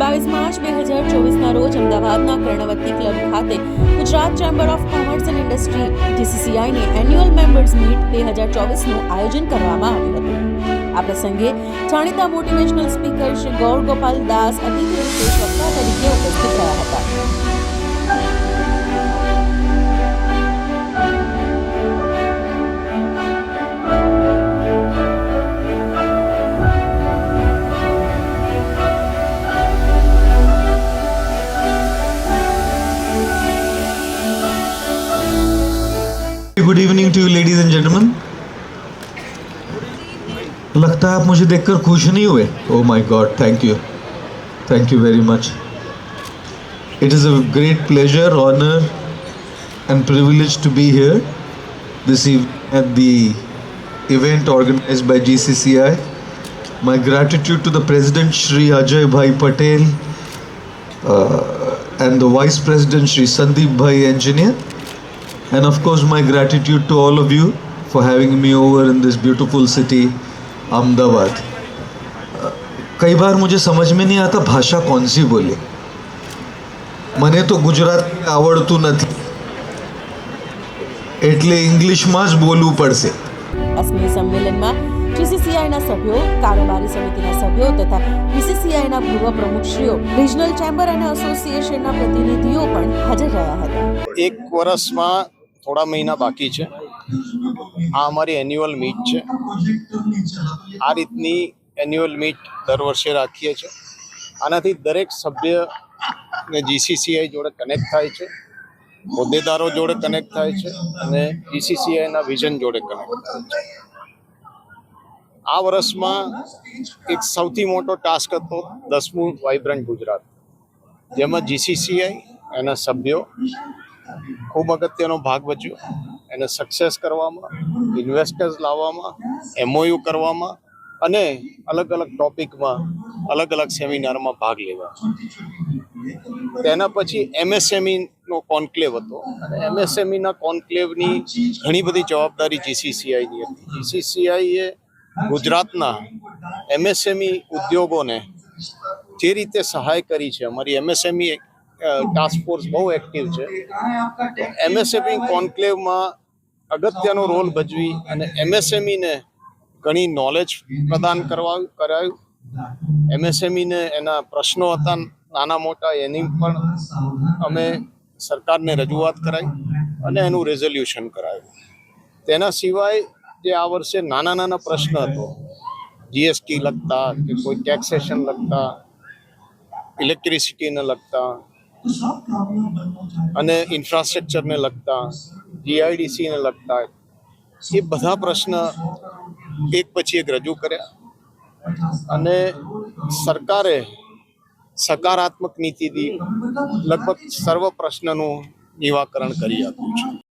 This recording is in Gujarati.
બાવીસ માર્ચ બે હજાર ચોવીસના રોજ અમદાવાદના કર્ણવતી ક્લબ ખાતે Gujarat chamber of commerce and industry જીસીસીઆઈની annual members meet બે હજાર ચોવીસનું આયોજન કરવામાં આવ્યું હતું. આ પ્રસંગે જાણીતા મોટિવેશનલ સ્પીકર શ્રી ગૌર ગોપાલ દાસ અતિથિ વિશેષ વક્તા તરીકે ઉપસ્થિત રહ્યા હતા. Good evening to you ladies and gentleman लगता है आप मुझे देखकर खुश नहीं हुए oh my god thank you thank you very much it is a great pleasure honour and privilege to be here this evening at the event organized by GCCI. My gratitude to the President Shri Ajay Bhai Patel uh, and the Vice President Shri Sandeep Bhai Engineer. And of course, my gratitude to all of you for having me over in this beautiful city, Ahmedabad. Uh, कई बार मुझे समझ में नहीं आता भाषा कौन सी बोले મને તો ગુજરાતી આવડતું નથી એટલે ઇંગ્લિશમાં જ બોલવું પડશે અસ્મી સંમેલનમાં જીસીસીઆઈના સભ્યો કારોબારી સમિતિના સભ્યો તથા બીસીસીઆઈના પૂર્વ પ્રમુખશ્રીઓ રિજનલ ચેમ્બર અને એસોસિએશનના પ્રતિનિધિઓ પણ હાજર રહ્યા હતા એક વર્ષમાં થોડા મહિના બાકી છે. આ અમારી એન્યુઅલ મીટ છે. આ રીતની એન્યુઅલ મીટ દર વર્ષે રાખીએ છીએ આનાથી દરેક સભ્ય ને જીસીસીઆઈ જોડે કનેક્ટ થાય છે. હોદ્દેદારો જોડે કનેક્ટ થાય છે અને જીસીસીઆઈના વિઝન જોડે કનેક્ટ થાય છે. આ વર્ષમાં એક સૌથી મોટો ટાસ્ક હતો દસમું વાઇબ્રન્ટ ગુજરાત. જેમાં જીસીસીઆઈ એના સભ્યો ખૂબ અગત્યનો ભાગ ભજવ્યો. એને સક્સેસ કરવામાં ઇન્વેસ્ટર્સ લાવવામાં એમઓયુ કરવામાં અને અલગ અલગ ટોપિકમાં, અલગ અલગ સેમિનારમાં ભાગ લેવા. તેના પછી એમએસએમઈનો કોન્ક્લેવ હતો. અને એમએસએમઈના કોન્ક્લેવની ઘણી બધી જવાબદારી જીસીસીઆઈની હતી. જીસીસીઆઈએ ગુજરાતના એમએસએમઈ ઉદ્યોગોને જે રીતે સહાય કરી છે, અમારી એમએસએમઈ ટાસ્ક ફોર્સ બહુ એક્ટિવ છે. એમએસએમઈ કોન્ક્લેવમાં અગત્યનો રોલ ભજવી અને એમએસએમઈને ઘણી નોલેજ પ્રદાન કરવા, કરાયું. એમએસએમઈને એના પ્રશ્નો હતા નાના મોટા, એની પણ અમે સરકારને રજૂઆત કરાઈ અને એનું રેઝોલ્યુશન કરાયું. તેના સિવાય જે આ વર્ષે નાના નાના પ્રશ્ન હતો જીએસટી લગતા કે કોઈ ટેક્સેશન લગતા ઇલેક્ટ્રિસિટીને લગતા અને ઇન્ફ્રાસ્ટ્રક્ચરને લગતા જીઆઈડીસીને લગતા, એ બધા પ્રશ્ન એક પછી એક રજૂ કર્યા. અને સરકારે સકારાત્મક નીતિથી લગભગ સર્વ પ્રશ્નનું નિવાકરણ કરી આપ્યું છે.